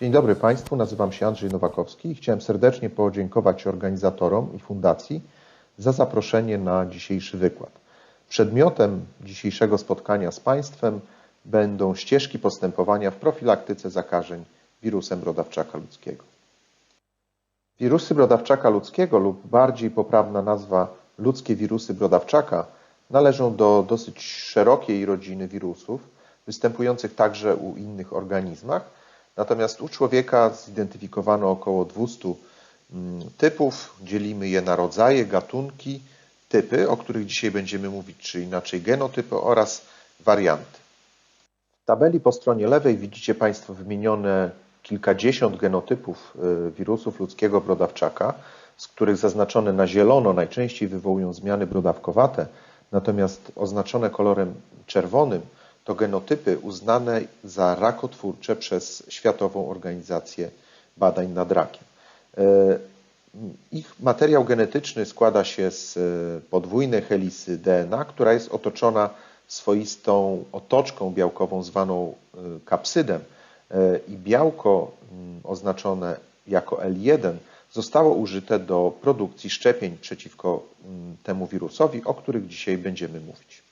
Dzień dobry Państwu, nazywam się Andrzej Nowakowski i chciałem serdecznie podziękować organizatorom i fundacji za zaproszenie na dzisiejszy wykład. Przedmiotem dzisiejszego spotkania z Państwem będą ścieżki postępowania w profilaktyce zakażeń wirusem brodawczaka ludzkiego. Wirusy brodawczaka ludzkiego lub bardziej poprawna nazwa ludzkie wirusy brodawczaka należą do dosyć szerokiej rodziny wirusów, występujących także u innych organizmach, natomiast u człowieka zidentyfikowano około 200 mm, typów, dzielimy je na rodzaje, gatunki, typy, o których dzisiaj będziemy mówić, czy inaczej genotypy oraz warianty. W tabeli po stronie lewej widzicie Państwo wymienione kilkadziesiąt genotypów y, wirusów ludzkiego brodawczaka, z których zaznaczone na zielono najczęściej wywołują zmiany brodawkowate, natomiast oznaczone kolorem czerwonym to genotypy uznane za rakotwórcze przez Światową Organizację Badań nad Rakiem. Y, ich materiał genetyczny składa się z y, podwójnej helisy DNA, która jest otoczona swoistą otoczką białkową zwaną kapsydem, E, i białko mm, oznaczone jako L1 zostało użyte do produkcji szczepień przeciwko mm, temu wirusowi, o których dzisiaj będziemy mówić.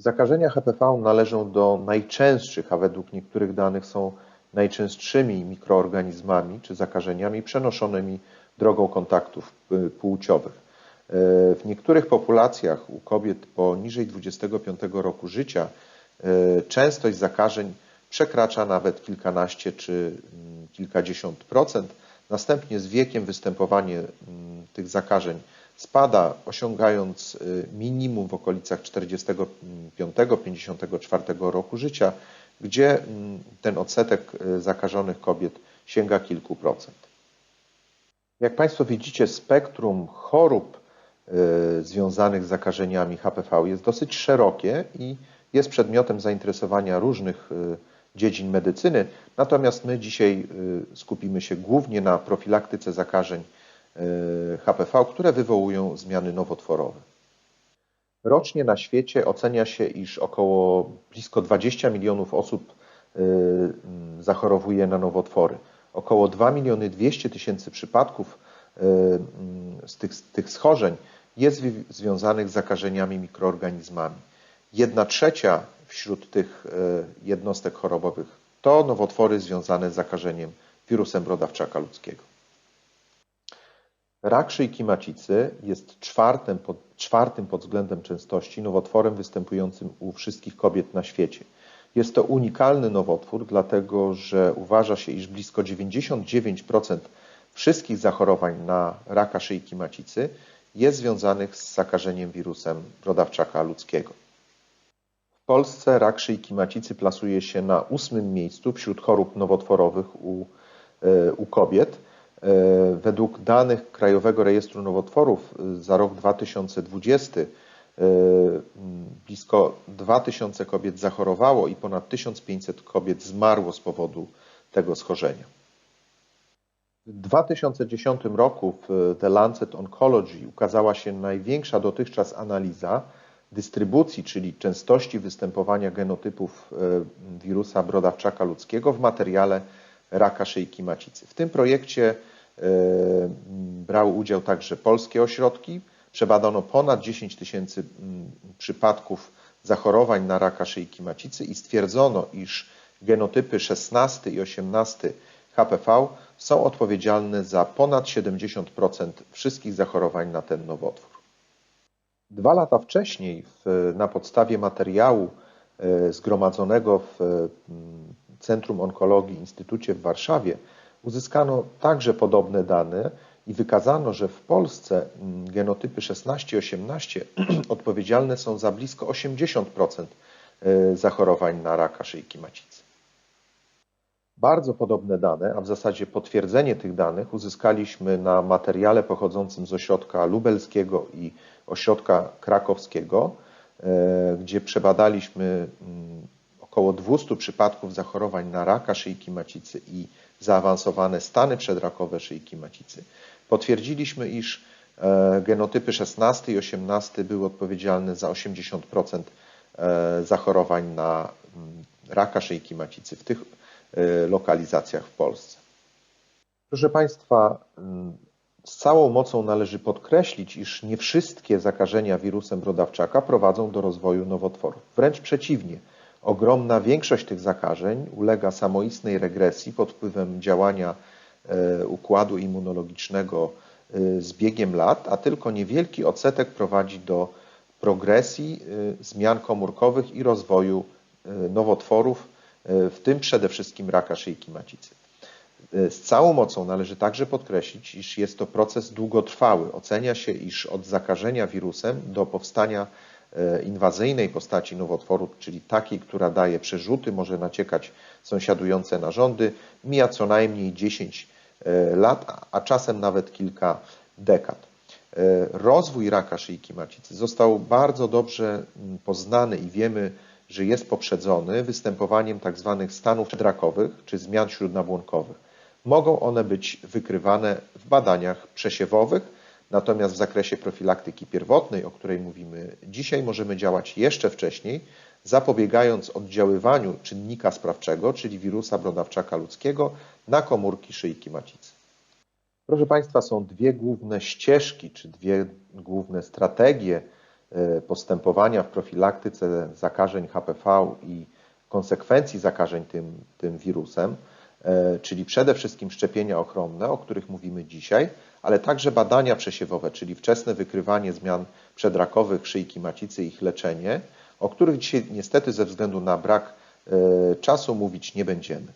Zakażenia HPV należą do najczęstszych, a według niektórych danych są najczęstszymi mikroorganizmami czy zakażeniami przenoszonymi drogą kontaktów y, płciowych. E, w niektórych populacjach u kobiet poniżej 25 roku życia e, częstość zakażeń przekracza nawet kilkanaście czy mm, kilkadziesiąt procent. Następnie z wiekiem występowanie mm, tych zakażeń spada, osiągając y, minimum w okolicach 45-54 roku życia, gdzie mm, ten odsetek y, zakażonych kobiet sięga kilku procent. Jak Państwo widzicie, spektrum chorób y, związanych z zakażeniami HPV jest dosyć szerokie i jest przedmiotem zainteresowania różnych dziedzin medycyny, natomiast my dzisiaj skupimy się głównie na profilaktyce zakażeń HPV, które wywołują zmiany nowotworowe. Rocznie na świecie ocenia się, iż około blisko 20 milionów osób mm, zachorowuje na nowotwory. Około 2 miliony 200 tysięcy przypadków mm, z tych, z tych schorzeń jest związanych z zakażeniami mikroorganizmami. Jedna trzecia wśród tych e, jednostek chorobowych to nowotwory związane z zakażeniem wirusem brodawczaka ludzkiego. Rak szyjki macicy jest czwartym pod, czwartym pod względem częstości nowotworem występującym u wszystkich kobiet na świecie. Jest to unikalny nowotwór, dlatego że uważa się, iż blisko 99% wszystkich zachorowań na raka szyjki macicy jest związanych z zakażeniem wirusem brodawczaka ludzkiego. Polsce rak szyjki macicy plasuje się na ósmym miejscu wśród chorób nowotworowych u, e, u kobiet. E, według danych Krajowego Rejestru Nowotworów e, za rok 2020 blisko 2000 kobiet zachorowało i ponad 1500 kobiet zmarło z powodu tego schorzenia. W 2010 roku w The Lancet Oncology ukazała się największa dotychczas analiza dystrybucji, czyli częstości występowania genotypów e, wirusa brodawczaka ludzkiego w materiale raka szyjki macicy. W tym projekcie e, brały udział także polskie ośrodki. Przebadano ponad 10 tysięcy przypadków zachorowań na raka szyjki macicy i stwierdzono, iż genotypy 16 i 18 HPV są odpowiedzialne za ponad 70% wszystkich zachorowań na ten nowotwór. Dwa lata wcześniej, w, na podstawie materiału e, zgromadzonego w mm, Centrum Onkologii Instytucie w Warszawie, uzyskano także podobne dane i wykazano, że w Polsce mm, genotypy 16 i 18 odpowiedzialne są za blisko 80% e, zachorowań na raka szyjki macicy. Bardzo podobne dane, a w zasadzie potwierdzenie tych danych uzyskaliśmy na materiale pochodzącym z ośrodka lubelskiego i ośrodka krakowskiego, e, gdzie przebadaliśmy mm, około 200 przypadków zachorowań na raka szyjki macicy i zaawansowane stany przedrakowe szyjki macicy. Potwierdziliśmy, iż e, genotypy 16 i 18 były odpowiedzialne za 80% e, zachorowań na mm, raka szyjki macicy. W tych lokalizacjach w Polsce. Proszę Państwa, z całą mocą należy podkreślić, iż nie wszystkie zakażenia wirusem brodawczaka prowadzą do rozwoju nowotworów. Wręcz przeciwnie, ogromna większość tych zakażeń ulega samoistnej regresji pod wpływem działania e, układu immunologicznego e, z biegiem lat, a tylko niewielki odsetek prowadzi do progresji e, zmian komórkowych i rozwoju nowotworów, w tym przede wszystkim raka szyjki macicy. Z całą mocą należy także podkreślić, iż jest to proces długotrwały. Ocenia się, iż od zakażenia wirusem do powstania inwazyjnej postaci nowotworu, czyli takiej, która daje przerzuty, może naciekać sąsiadujące narządy, mija co najmniej 10 e, lat, a czasem nawet kilka dekad. E, rozwój raka szyjki macicy został bardzo dobrze poznany i wiemy, że jest poprzedzony występowaniem tzw. Tak stanów przedrakowych czy zmian śródnabłonkowych. Mogą one być wykrywane w badaniach przesiewowych, natomiast w zakresie profilaktyki pierwotnej, o której mówimy dzisiaj, możemy działać jeszcze wcześniej, zapobiegając oddziaływaniu czynnika sprawczego, czyli wirusa brodawczaka ludzkiego, na komórki szyjki macicy. Proszę Państwa, są dwie główne ścieżki, czy dwie główne strategie e, postępowania w profilaktyce zakażeń HPV i konsekwencji zakażeń tym, tym wirusem. E, czyli przede wszystkim szczepienia ochronne, o których mówimy dzisiaj, ale także badania przesiewowe, czyli wczesne wykrywanie zmian przedrakowych szyjki macicy i ich leczenie, o których dzisiaj niestety ze względu na brak e, czasu mówić nie będziemy.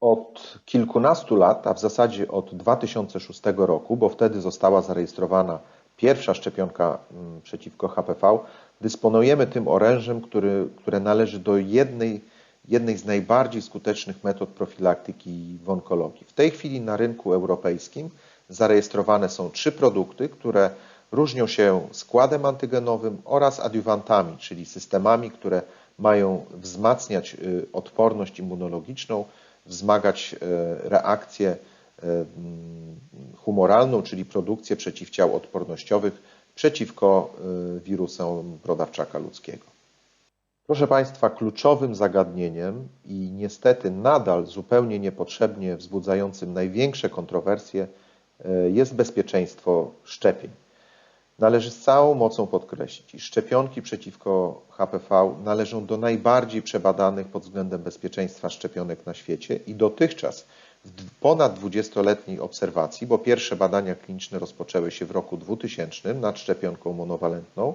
Od kilkunastu lat, a w zasadzie od 2006 roku, bo wtedy została zarejestrowana pierwsza szczepionka mm, przeciwko HPV, dysponujemy tym orężem, który, które należy do jednej jednej z najbardziej skutecznych metod profilaktyki w onkologii. W tej chwili na rynku europejskim zarejestrowane są trzy produkty, które różnią się składem antygenowym oraz adiuwantami, czyli systemami, które mają wzmacniać y, odporność immunologiczną, wzmagać y, reakcję y, mm, humoralną, czyli produkcję przeciwciał odpornościowych przeciwko wirusom brodawczaka ludzkiego. Proszę Państwa, kluczowym zagadnieniem i niestety nadal zupełnie niepotrzebnie wzbudzającym największe kontrowersje e, jest bezpieczeństwo szczepień. Należy z całą mocą podkreślić, iż szczepionki przeciwko HPV należą do najbardziej przebadanych pod względem bezpieczeństwa szczepionek na świecie i dotychczas w ponad 20-letniej obserwacji, bo pierwsze badania kliniczne rozpoczęły się w roku 2000 nad szczepionką monowalentną,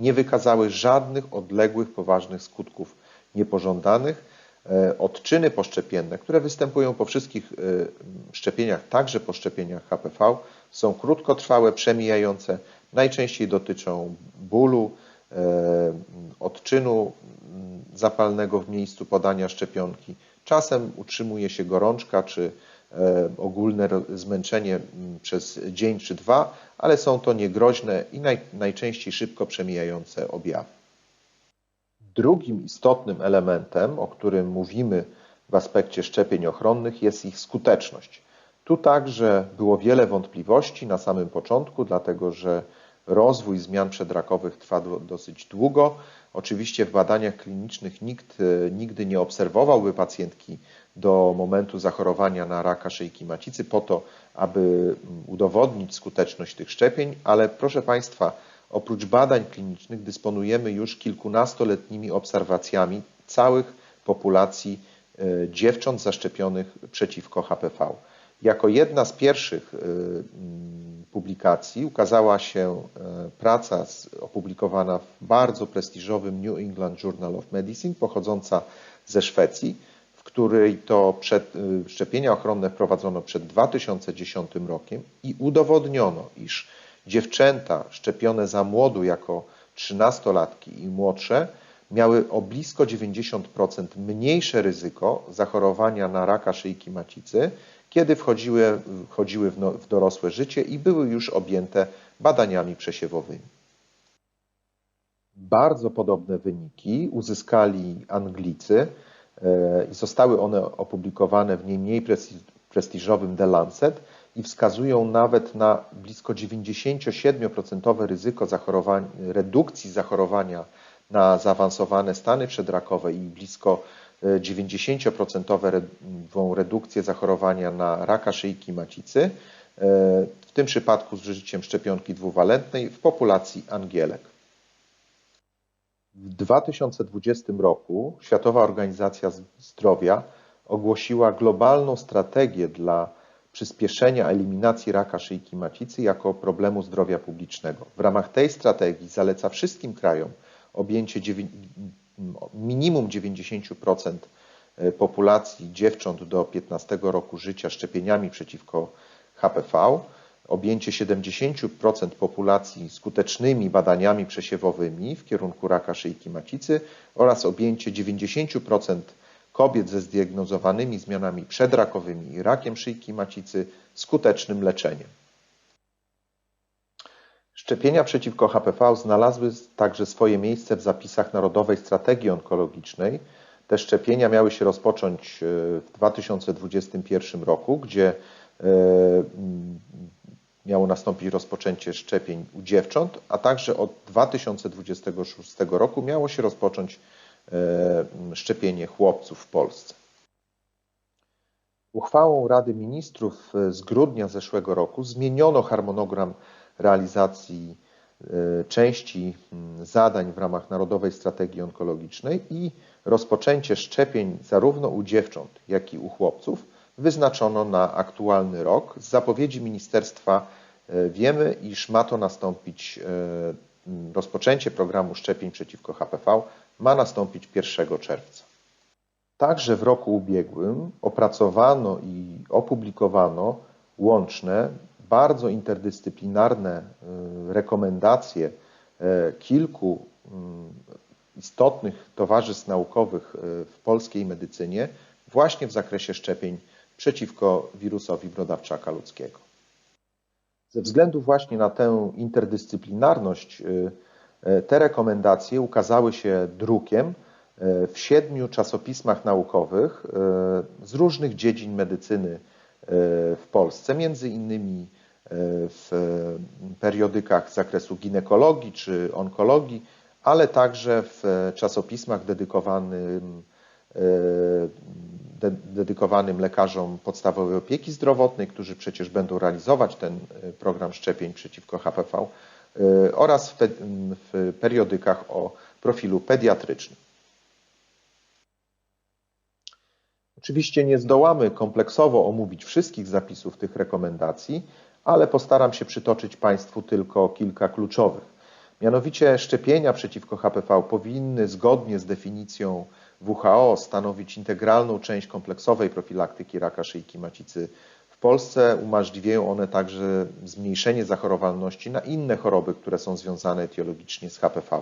nie wykazały żadnych odległych, poważnych skutków niepożądanych. E, odczyny poszczepienne, które występują po wszystkich e, szczepieniach, także po szczepieniach HPV, są krótkotrwałe, przemijające, najczęściej dotyczą bólu, e, odczynu zapalnego w miejscu podania szczepionki. Czasem utrzymuje się gorączka czy ogólne zmęczenie przez dzień czy dwa, ale są to niegroźne i naj, najczęściej szybko przemijające objawy. Drugim istotnym elementem, o którym mówimy w aspekcie szczepień ochronnych, jest ich skuteczność. Tu także było wiele wątpliwości na samym początku, dlatego że rozwój zmian przedrakowych trwa dosyć długo. Oczywiście w badaniach klinicznych nikt e, nigdy nie obserwowałby pacjentki do momentu zachorowania na raka szyjki macicy po to, aby mm, udowodnić skuteczność tych szczepień, ale proszę Państwa, oprócz badań klinicznych dysponujemy już kilkunastoletnimi obserwacjami całych populacji e, dziewcząt zaszczepionych przeciwko HPV. Jako jedna z pierwszych e, mm, publikacji ukazała się e, praca opublikowana w bardzo prestiżowym New England Journal of Medicine, pochodząca ze Szwecji, w której to przed, y, szczepienia ochronne wprowadzono przed 2010 rokiem i udowodniono, iż dziewczęta szczepione za młodu jako 13-latki i młodsze miały o blisko 90% mniejsze ryzyko zachorowania na raka szyjki macicy, kiedy wchodziły, wchodziły w, no, w dorosłe życie i były już objęte badaniami przesiewowymi. Bardzo podobne wyniki uzyskali Anglicy, i zostały one opublikowane w nie mniej prestiżowym The Lancet i wskazują nawet na blisko 97% ryzyko redukcji zachorowania na zaawansowane stany przedrakowe i blisko 90% redukcję zachorowania na raka szyjki macicy, w tym przypadku z użyciem szczepionki dwuwalentnej w populacji angielek. W 2020 roku Światowa Organizacja Zdrowia ogłosiła globalną strategię dla przyspieszenia eliminacji raka szyjki macicy jako problemu zdrowia publicznego. W ramach tej strategii zaleca wszystkim krajom objęcie minimum 90% e, populacji dziewcząt do 15 roku życia szczepieniami przeciwko HPV, objęcie 70% populacji skutecznymi badaniami przesiewowymi w kierunku raka szyjki macicy oraz objęcie 90% kobiet ze zdiagnozowanymi zmianami przedrakowymi i rakiem szyjki macicy skutecznym leczeniem. Szczepienia przeciwko HPV znalazły także swoje miejsce w zapisach Narodowej Strategii Onkologicznej. Te szczepienia miały się rozpocząć e, w 2021 roku, gdzie e, miało nastąpić rozpoczęcie szczepień u dziewcząt, a także od 2026 roku miało się rozpocząć e, szczepienie chłopców w Polsce. Uchwałą Rady Ministrów z grudnia zeszłego roku zmieniono harmonogram realizacji e, części zadań w ramach Narodowej Strategii Onkologicznej i rozpoczęcie szczepień zarówno u dziewcząt, jak i u chłopców wyznaczono na aktualny rok. Z zapowiedzi ministerstwa e, wiemy, iż ma to nastąpić, e, rozpoczęcie programu szczepień przeciwko HPV ma nastąpić 1 czerwca. Także w roku ubiegłym opracowano i opublikowano łączne, bardzo interdyscyplinarne y, rekomendacje kilku istotnych towarzystw naukowych w polskiej medycynie właśnie w zakresie szczepień przeciwko wirusowi brodawczaka ludzkiego. Ze względu właśnie na tę interdyscyplinarność te rekomendacje ukazały się drukiem w siedmiu czasopismach naukowych z różnych dziedzin medycyny w Polsce, między innymi w periodykach z zakresu ginekologii czy onkologii, ale także w czasopismach dedykowanym, dedykowanym lekarzom podstawowej opieki zdrowotnej, którzy przecież będą realizować ten program szczepień przeciwko HPV oraz w, w periodykach o profilu pediatrycznym. Oczywiście nie zdołamy kompleksowo omówić wszystkich zapisów tych rekomendacji, ale postaram się przytoczyć Państwu tylko kilka kluczowych. Mianowicie szczepienia przeciwko HPV powinny zgodnie z definicją WHO stanowić integralną część kompleksowej profilaktyki raka szyjki macicy w Polsce. Umożliwiają one także zmniejszenie zachorowalności na inne choroby, które są związane etiologicznie z HPV.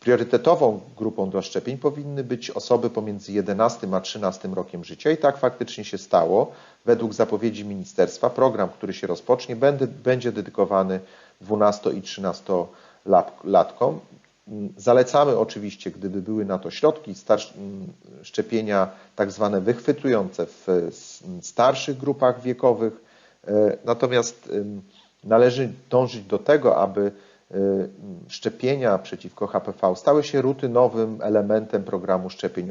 Priorytetową grupą do szczepień powinny być osoby pomiędzy 11 a 13 rokiem życia i tak faktycznie się stało. Według zapowiedzi ministerstwa program, który się rozpocznie, będzie dedykowany 12 i 13-latkom. Zalecamy oczywiście, gdyby były na to środki, szczepienia tak zwane wychwytujące w starszych grupach wiekowych. E, natomiast należy dążyć do tego, aby Y, szczepienia przeciwko HPV stały się rutynowym elementem programu szczepień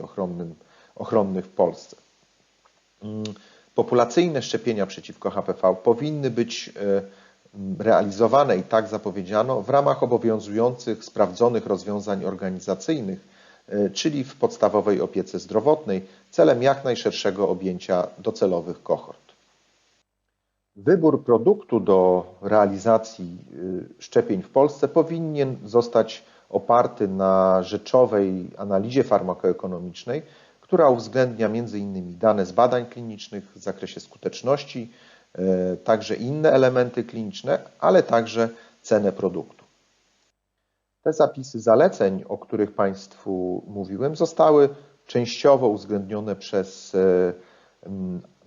ochronnych w Polsce. Mm, populacyjne szczepienia przeciwko HPV powinny być y, realizowane i tak zapowiedziano w ramach obowiązujących sprawdzonych rozwiązań organizacyjnych, y, czyli w podstawowej opiece zdrowotnej, celem jak najszerszego objęcia docelowych kohort. Wybór produktu do realizacji y, szczepień w Polsce powinien zostać oparty na rzeczowej analizie farmakoekonomicznej, która uwzględnia m.in. dane z badań klinicznych w zakresie skuteczności, także inne elementy kliniczne, ale także cenę produktu. Te zapisy zaleceń, o których Państwu mówiłem, zostały częściowo uwzględnione przez y,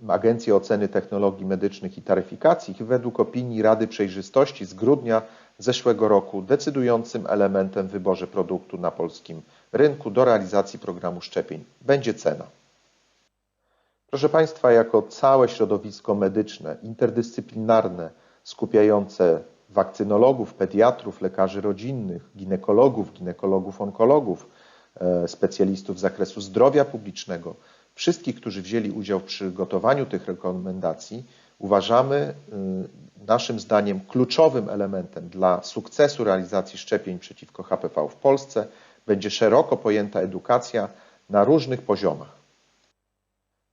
Agencji Oceny Technologii Medycznych i Taryfikacji według opinii Rady Przejrzystości z grudnia zeszłego roku decydującym elementem w wyborze produktu na polskim rynku do realizacji programu szczepień będzie cena. Proszę Państwa, jako całe środowisko medyczne, interdyscyplinarne, skupiające wakcynologów, pediatrów, lekarzy rodzinnych, ginekologów, ginekologów, onkologów, e, specjalistów z zakresu zdrowia publicznego, wszystkich, którzy wzięli udział w przygotowaniu tych rekomendacji, uważamy y, naszym zdaniem kluczowym elementem dla sukcesu realizacji szczepień przeciwko HPV w Polsce będzie szeroko pojęta edukacja na różnych poziomach.